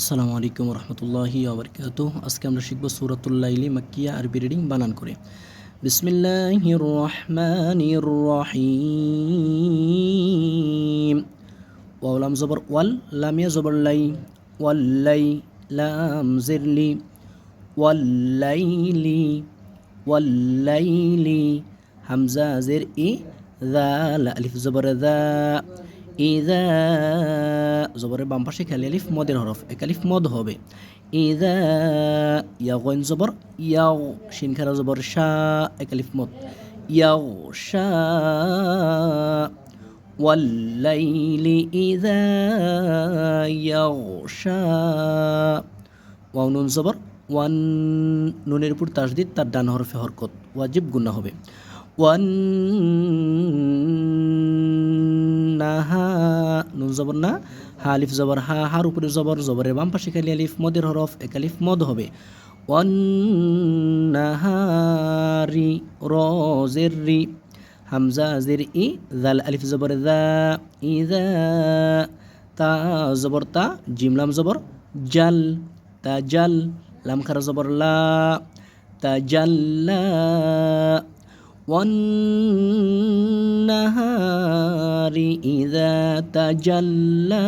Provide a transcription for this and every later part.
আসসালামু আলাইকুম রহমতুল্লাহি আবরকাত আজকে আমরা শিখব সুরাতুল্লাইলি মাক্কিয়া আরবি রিডিং বানান করে বিসমিল্লাহির রহমানির রহিম ওয়ালাম জবর ওয়াল লামিয়া জবর লাই ওয়াল্লাই লাম জিরলি ওয়াল্লাইলি ওয়াল্লাইলি হামজা জের ই দাল আলিফ জবর দা ইদা জবরের বাম পাশে খালি আলিফ মদের হরফ এক আলিফ মদ হবে ইদা ইয়াগন জবর ইয়াও শিন খারা জবর শা এক আলিফ মদ ইয়াও শা والليل إذا يغشى ওয়াও নুন জবর ওয়ান নুনের উপর তাসদিদ তার ডান হরফে হরকত ওয়াজিব গুন্না হবে ওয়ান নুন জবর না, হা আলিফ জবর, হা হার উপরে জবর, জবরের বাম পাশে খালি আলিফ, মদের হরফ, এক আলিফ, মদ হবে। ওয়ান নাহারি রজের রি হামজা জের ই জাল আলিফ জবর দা ইদা তা জবর, তা জিমলাম জবর, জাল, তা জাল, লাম, খারা জবর, লা, তা জাল্লা والنهار إذا تجلى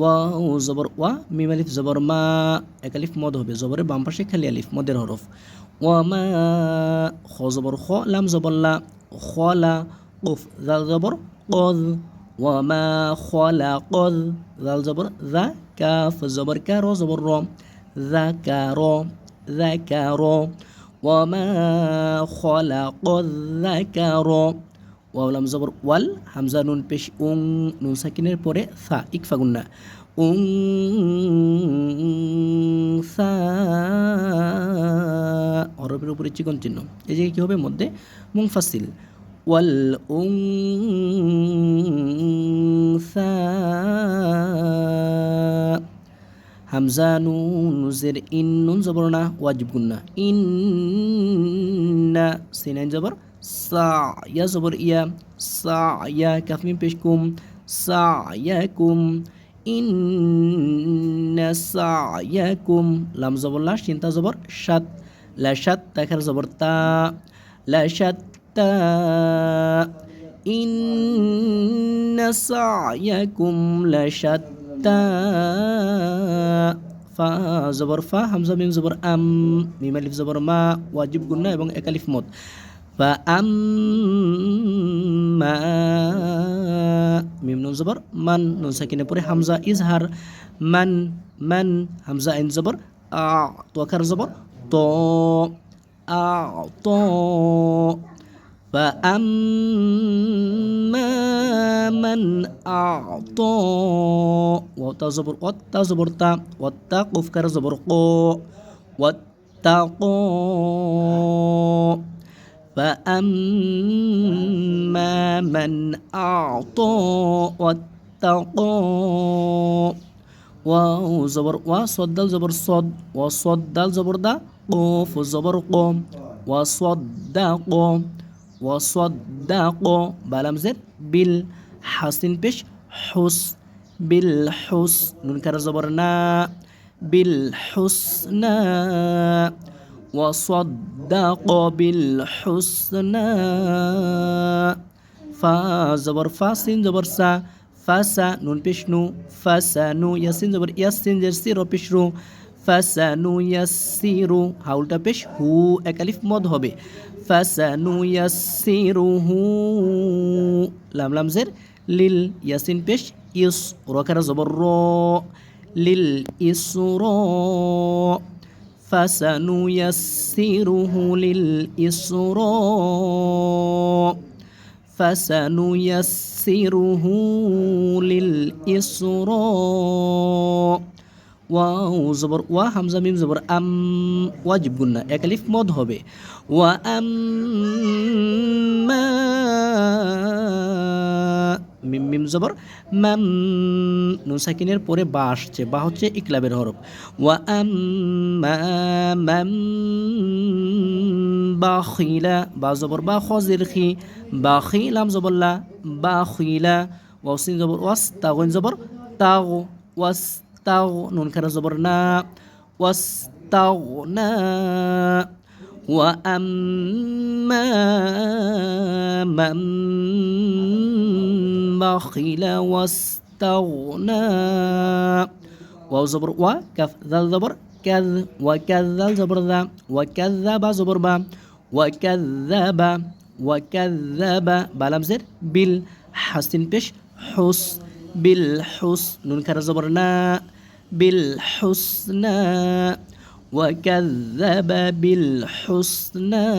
ওয়াও জবর ওয়া মিম আলিফ জবর মা এক আলিফ মদ হবে জবরের বাম পাশে খালি আলিফ মদের হরফ ওয়া মা খ জবর খ লাম জবর লা খলা কফ জাল জবর কদ ওয়া মা খলা কদ জাল জবর জা কাফ জবর কা র জবর র জা কা র জা কা র ওয়ামা খলা কদ্দাকার ওয়াউলাম জবর ওয়াল হামজা নুন পেশ উং নুন সাকিনের পরে সা ইকফাগুন্না উং সা অরবের উপরে চিকন চিহ্ন এই জায়গায় কী হবে মধ্যে মুংফাসিল ওয়াল উং সা হামজা নুন জের ইন নুন জবর না, ওয়াজিব গুন্না ইন্না সিনাইন জবর সা ইয়া জবর ইয়া সা ইয়া কাফমিম পেশ কুম সা ইয়া কুম, ইন্না সা ইয়া কুম। লাম জবর লা চিন্তা জবর, সাত, লা সাত তাখার জবর তা, লা সাত তা। ইন্না সা ইয়া কুম, লা সাত তা ফা জবর ফা হামজা মিম জবর আম মিম আলিফ জবর মা ওয়াজিব গুন্না এবং একালিফ মত ফা আম মা মিম নুন জবর মান নুন সাকিনে পরে হামজা ইজহার মান মান হামজা আইন জবর আ তোয়াকার জবর তো আ তো فأما من أعطى. وتا زبر وتا زبر قو فأما من أعطى واتقى واو زبر وصد زبر صد. وصد زبر دا قوف زبر قوم وصدق وصدق زد. বিল হাসিন পেশ হুস বিল হুস নুন কার জবর না বিল হুসনা وصدق بالحسنى ফা জবর ফা সিন জবর সা ফাসা নুন পেশ নু ফাসা নু ইয়াসিন জবর ইয়াসিন জের সির পেশ রু ফাসানু ইয়াসিরু হাউলটা পেশ হু এক আলিফ মদ হবে ফাসানু ইয়াসিরুহু লাম লাম জের লিল ইয়াসিন পেশ ইস রকারা জবর র লিল ইসর ফাসানু ইয়াসিরুহু লিল ইসর ফাসানু ইয়াসিরুহু লিল ইসর ওয়াও জবর ওয়া হামজা মিম জবর আম মিম মিম জবর মাম নুন সাকিনের পরে বা আসছে বা হচ্ছে ইকলাবের হরফ ওয়া আম মাম বা খিলা বা জবর বা খজির খি বা খিলাম জবরলা বা খিলা ওয়াসিন জবর ওয়াস তাগইন জবর তাগো ওয়াস্তাগ নুন খারা জবর না ওয়াস্তাগনা وأما من بخل واستغنى. واو زبر و كف ذا زبر كذ وكذا زبر ذا وكذب زبر با. وكذب وكذب بلام زر بالحسن بش حس بالحس نون كرا زبرنا بالحسنى وكذب بالحسنى